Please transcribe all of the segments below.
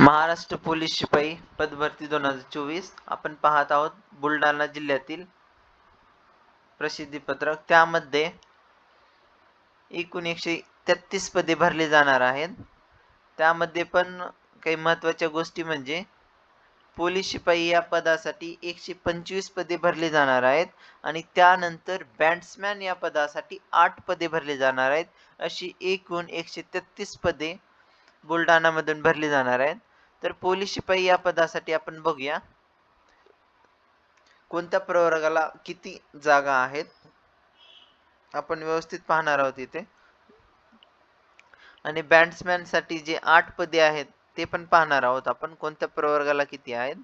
Maharashtra police शिपाई पदभरती दोन हजार चोवीस. आपण पाहत आहोत बुलढाणा जिल्ह्यातील प्रसिद्धी पत्रक. त्यामध्ये एकूण एकशे तेहतीस पदे भरली जाणार आहेत. त्यामध्ये पण काही महत्त्वाच्या गोष्टी म्हणजे पोलीस शिपाई या पदासाठी एकशे पंचवीस पदे भरली जाणार आहेत आणि त्यानंतर बॅट्समॅन या पदासाठी आठ पदे भरली जाणार आहेत. अशी एकूण एकशे तेहतीस पदे बुलढाणामधून भरली जाणार आहेत. तर पोलीस शिपाई या पदासाठी आपण बघूया. कोणत्या प्रवर्गाला किती जागा आहेत? आपण व्यवस्थित पाहणार आहोत इथे. आणि बॅट्समॅनसाठी जे आठ पदे आहेत ते पण पाहणार आहोत आपण. कोणत्या प्रवर्गाला किती आहेत?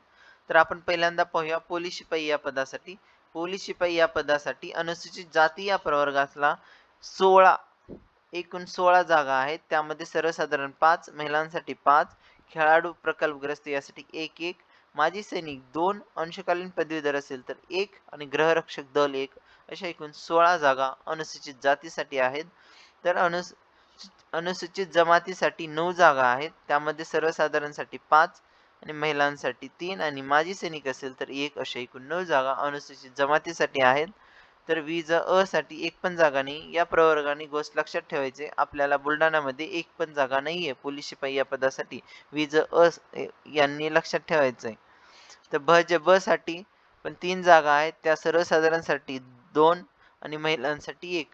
तर आपण पहिल्यांदा पाहूया पोलीस शिपाई या पदासाठी. पोलीस शिपाई या पदासाठी अनुसूचित जाती या प्रवर्गातला सोळा एकूण सोळा जागा आहेत. त्यामध्ये सर्वसाधारण पाच महिलांसाठी पाच खेळाडू प्रकल्पग्रस्त यासाठी एक एक. माजी सैनिक दोन अंशकालीन पदवीधर असेल तर एक आणि ग्रहरक्षक दल एक. अशा एकूण सोळा जागा अनुसूचित जातीसाठी आहेत. तर अनुस अनुसूचित जमातीसाठी नऊ जागा आहेत. त्यामध्ये सर्वसाधारणसाठी पाच आणि महिलांसाठी तीन आणि माजी सैनिक असेल तर एक अशा एकूण नऊ जागा अनुसूचित जमातीसाठी आहेत. तर वीज अ साठी एक पण जागा नाही. या प्रवर्गाने गोष्ट लक्षात ठेवायचे. आपल्याला बुलढाण्यामध्ये एक पण जागा नाही आहे पोलीस शिपाई या पदासाठी वीज अ यांनी लक्षात ठेवायचं आहे तर भ ज ब साठी पण तीन जागा आहेत. त्या सर्वसाधारणसाठी दोन आणि महिलांसाठी एक.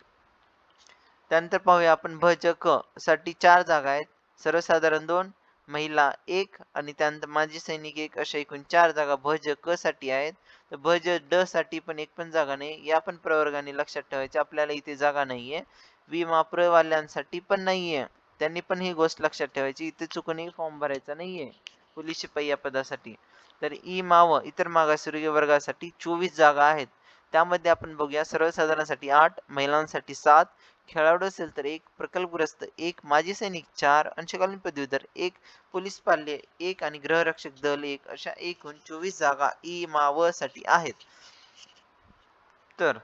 त्यानंतर पाहूया आपण भ ज क साठी चार जागा आहेत. सर्वसाधारण दोन महिला एक आणि त्यानंतर माजी सैनिक एक अशा एकूण चार जागा भज क साठी आहेत. तर भज ड साठी पण एक पण जागा नाही. या पण प्रवर्गाने लक्षात ठेवायचे आपल्याला इथे जागा नाहीये. विमा प्रवाल्यांसाठी पण नाहीये. त्यांनी पण ही गोष्ट लक्षात ठेवायची. इथे चुकूनही फॉर्म भरायचा नाहीये. पोलीस शिपाई या पदासाठी. तर ई माव इतर मागासवर्गीय वर्गासाठी चोवीस जागा आहेत. त्यामध्ये आपण बघूया सर्वसाधारणासाठी आठ महिलांसाठी सात खेळाडू असेल तर एक प्रकल्पग्रस्त एक माजी सैनिक चार अंशकालीन पदवीधर एक पोलीस पाल्य एक आणि गृहरक्षक दल एक अशा एकूण चोवीस जागा ई मावसाठी आहेत. तर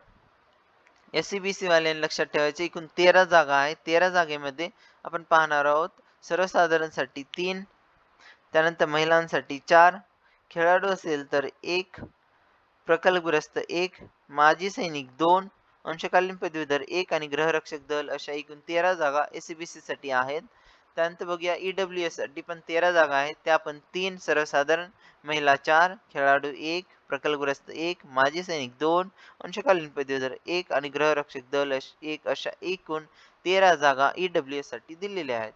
एस सी बी सी वाल्यांनी लक्षात ठेवायचे एकूण तेरा जागा आहे तेरा जागेमध्ये आपण पाहणार आहोत सर्वसाधारणसाठी तीन त्यानंतर महिलांसाठी चार खेळाडू असेल तर एक प्रकल्पग्रस्त एक माजी सैनिक दोन अंशकालीन पदवीधर एक आणि ग्रहरक्षक दल अशा एकूण तेरा जागा एस सी बी सी साठी आहेत. त्यानंतर बघूया ई डब्ल्यू एससाठी पण तेरा जागा आहेत. त्या पण तीन सर्वसाधारण महिला चार खेळाडू एक प्रकल्पग्रस्त एक माजी सैनिक दोन अंशकालीन पदवीधर एक आणि ग्रहरक्षक दल एक अशा एकूण तेरा जागा ई डब्ल्यू एससाठी दिलेल्या आहेत.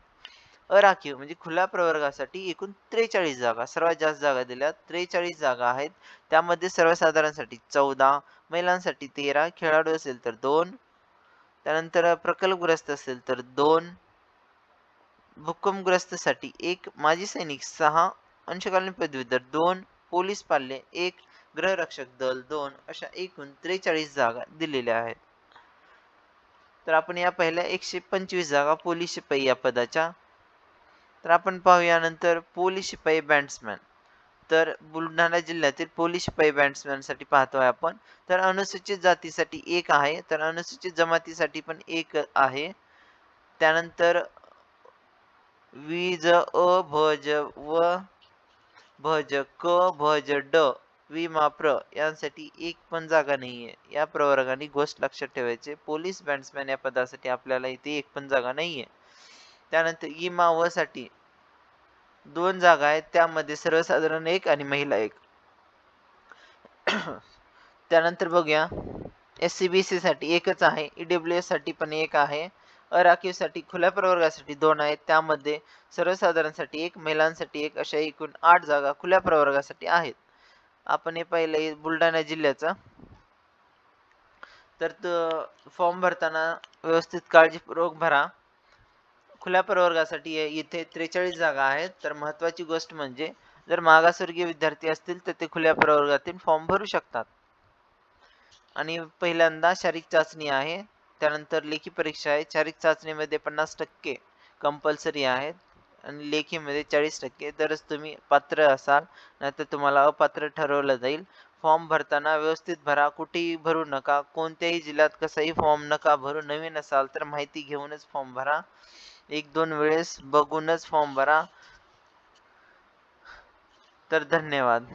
अराखीव म्हणजे खुल्या प्रवर्गासाठी एकूण त्रेचाळीस जागा सर्वात जास्त जागा दिल्या त्रेचाळीस जागा आहेत. त्यामध्ये सर्वसाधारणसाठी चौदा महिलांसाठी तेरा खेळाडू असेल तर दोन त्यानंतर प्रकल्पग्रस्त असेल तर दोन भूकंपग्रस्तसाठी एक माजी सैनिक सहा अंशकालीन पदवीधर दोन पोलीस पाल्य एक गृहरक्षक दल दोन अशा एकूण त्रेचाळीस जागा दिलेल्या आहेत. तर आपण या पहिल्या एकशे पंचवीस जागा पोलीस शिपाई या पदाच्या तर आपण पाहूया नंतर पोलीस शिपाई बॅट्समॅन तर बुलढाणा जिल्ह्यातील पोलीस शिपाई बॅट्समॅनसाठी पाहतोय आपण. तर अनुसूचित जातीसाठी एक आहे तर अनुसूचित जमातीसाठी पण एक आहे. त्यानंतर वीज अ भज व भज क भज ड विमा प्र यांसाठी एक पण जागा नाहीये. या प्रवर्गाने गोष्ट लक्षात ठेवायचे. पोलीस बॅट्समॅन या पदासाठी आपल्याला इथे एक पण जागा नाहीये. त्यानंतर इमा व साठी दोन जागा आहेत. त्यामध्ये सर्वसाधारण एक आणि महिला एक. त्यानंतर बघूया. एस सी बी सी साठी एकच आहे. ईडब्ल्यू एससाठी पण एक आहे. अराखीवसाठी खुल्या प्रवर्गासाठी दोन आहेत. त्यामध्ये सर्वसाधारणसाठी एक महिलांसाठी एक अशा एकूण आठ जागा खुल्या प्रवर्गासाठी आहेत. आपण हे पाहिलं बुलढाणा जिल्ह्याचा. तर फॉर्म भरताना व्यवस्थित काळजीपूर्वक भरा. खुल्या प्रवर्गासाठी इथे त्रेचाळीस जागा आहेत. तर महत्वाची गोष्ट म्हणजे जर मागासवर्गीय विद्यार्थी असतील तर ते खुल्या प्रवर्गातील फॉर्म भरू शकतात. आणि पहिल्यांदा शारीरिक चाचणी आहे. त्यानंतर लेखी परीक्षा आहे. शारीरिक चाचणीमध्ये पन्नास टक्के कंपल्सरी आहेत. आणि लेखीमध्ये चाळीस टक्के. तरच तुम्ही पात्र असाल नाहीतर तुम्हाला अपात्र ठरवलं जाईल. फॉर्म भरताना व्यवस्थित भरा. कुठेही भरू नका. कोणत्याही जिल्ह्यात कसाही फॉर्म नका भरू. नवीन असाल तर माहिती घेऊनच फॉर्म भरा. एक दोन वेळेस बघूनच फॉर्म भरा. तर धन्यवाद.